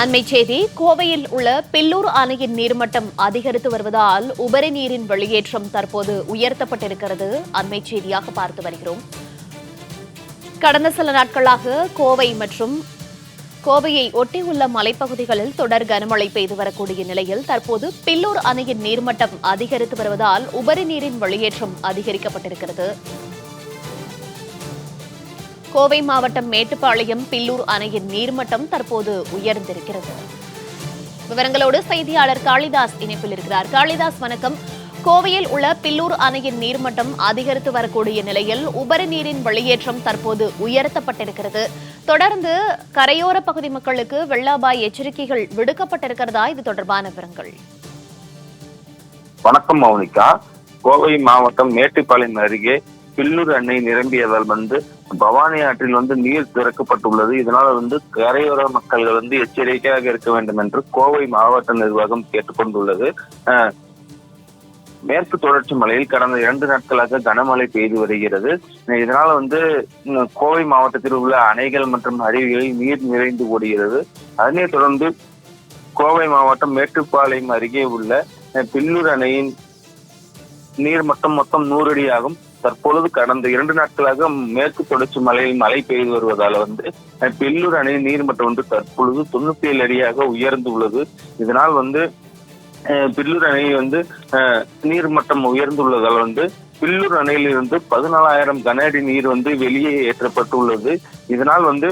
அண்மை செய்தி கோவையில் உள்ள பில்லூர் அணையின் நீர்மட்டம் அதிகரித்து வருவதால் உபரி நீரின் வெளியேற்றம் தற்போது உயர்த்தப்பட்டிருக்கிறது. அண்மை செய்தியாக பார்த்து வருகிறோம். கடந்த சில நாட்களாக கோவை மற்றும் கோவையை ஒட்டியுள்ள மலைப்பகுதிகளில் தொடர் கனமழை பெய்து வரக்கூடிய நிலையில் தற்போது பில்லூர் அணையின் நீர்மட்டம் அதிகரித்து வருவதால் உபரி நீரின் வெளியேற்றம் அதிகரிக்கப்பட்டிருக்கிறது. கோவை மாவட்டம் மேட்டுப்பாளையம் பில்லூர் அணையின் நீர்மட்டம் தற்போது உயர்ந்திருக்கிறது. விவரங்களோடு செய்தியாளர் காளிதாஸ் இணைப்பில் இருக்கிறார். காளிதாஸ் வணக்கம். கோவையில் உள்ள பில்லூர் அணையின் நீர்மட்டம் அதிகரித்து வரக்கூடிய நிலையில் உபரி நீரின் வெளியேற்றம் தற்போது உயர்த்தப்பட்டிருக்கிறது. தொடர்ந்து கரையோர பகுதி மக்களுக்கு வெள்ள அபாய எச்சரிக்கைகள் விடுக்கப்பட்டிருக்கிறதா? இது தொடர்பான விவரங்கள். வணக்கம் மௌனிகா. கோவை மாவட்டம் மேட்டுப்பாளையம் அருகே பில்லூர் அணை நிரம்பியதால் வந்து பவானி ஆற்றில் வந்து நீர் திறக்கப்பட்டுள்ளது. இதனால் வந்து கரையோர மக்கள் வந்து எச்சரிக்கையாக இருக்க வேண்டும் என்று கோவை மாவட்ட நிர்வாகம் கேட்டுக்கொண்டுள்ளது. அஹ், மேற்கு தொடர்ச்சி மலையில் கடந்த இரண்டு நாட்களாக கனமழை பெய்து வருகிறது. இதனால வந்து கோவை மாவட்டத்தில் உள்ள அணைகள் மற்றும் அருவிகளில் நீர் நிறைந்து ஓடுகிறது. அதனைத் தொடர்ந்து கோவை மாவட்டம் மேட்டுப்பாளையம் அருகே உள்ள அஹ், பில்லூர் அணையின் நீர் மட்டம் மொத்தம் நூறு அடியாகும் தற்பொழுது கடந்த இரண்டு நாட்களாக மேற்கு தொடர்ச்சி மலையில் மழை பெய்து வருவதால் வந்து பில்லூர் அணை நீர் மட்டம் வந்து தற்பொழுது தொண்ணூத்தி ஏழு அடியாக உயர்ந்து உள்ளது. இதனால் வந்து அஹ், பில்லூர் அணை வந்து நீர்மட்டம் நீர் மட்டம் உயர்ந்துள்ளதால் வந்து பில்லூர் அணையிலிருந்து பதினாலாயிரம் கன அடி நீர் வந்து வெளியே ஏற்றப்பட்டுள்ளது. இதனால் வந்து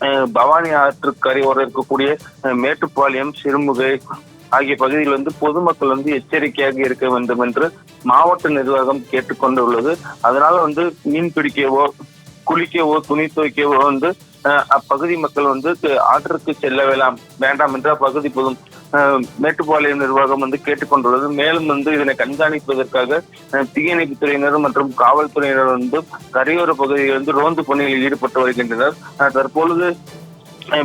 அஹ், பவானி ஆற்று கரையோரம் இருக்கக்கூடிய அஹ், மேட்டுப்பாளையம் சிறுமுகை ஆகிய பகுதியில் வந்து பொதுமக்கள் வந்து எச்சரிக்கையாக இருக்க வேண்டும் என்று மாவட்ட நிர்வாகம் கேட்டுக்கொண்டுள்ளது. அதனால வந்து மீன் பிடிக்கவோ குளிக்கவோ துணி துவைக்கவோ வந்து அப்பகுதி மக்கள் வந்து ஆற்றுக்கு செல்ல வேண்டாம் வேண்டாம் என்று அப்பகுதி பொது மேட்டுப்பாளையம் நிர்வாகம் வந்து கேட்டுக்கொண்டுள்ளது. மேலும் வந்து இதனை கண்காணிப்பதற்காக தீயணைப்பு துறையினர் மற்றும் காவல்துறையினர் வந்து கரையோர பகுதியில் வந்து ரோந்து பணியில் ஈடுபட்டு வருகின்றனர். தற்பொழுது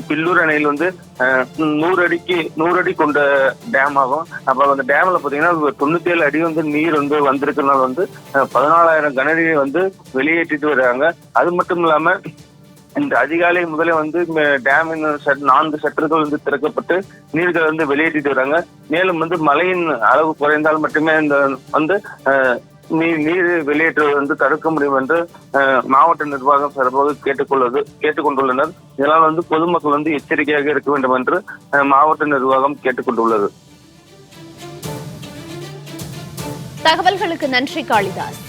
பில்லூர் அணையில் வந்து நூறு அடிக்கு நூறு அடி கொண்ட டேம் ஆகும். அப்ப அந்த டேம்ல பாத்தீங்கன்னா தொண்ணூத்தி ஏழு அடி வந்து நீர் வந்து வந்திருக்கிறதுனால வந்து பதினாலாயிரம் கனடியை வந்து வெளியேற்றிட்டு வர்றாங்க. அது மட்டும் இல்லாம இந்த அதிகாலை முதலே வந்து டேமின் நான்கு சட்டர்கள் வந்து திறக்கப்பட்டு நீர்கள் வந்து வெளியேற்றிட்டு வராங்க மேலும் வந்து மழையின் அளவு குறைந்தால் மட்டுமே இந்த வந்து நீர் நீர் வெளியேற்றுவது வந்து தடுக்க முடியும் என்று அஹ், மாவட்ட நிர்வாகம் சார்பாக கேட்டுக்கொள்ளது கேட்டுக்கொண்டுள்ளனர். இதனால் வந்து பொதுமக்கள் வந்து எச்சரிக்கையாக இருக்க வேண்டும் என்று அஹ், மாவட்ட நிர்வாகம் கேட்டுக்கொண்டுள்ளது. தகவல்களுக்கு நன்றி காளிதாஸ்.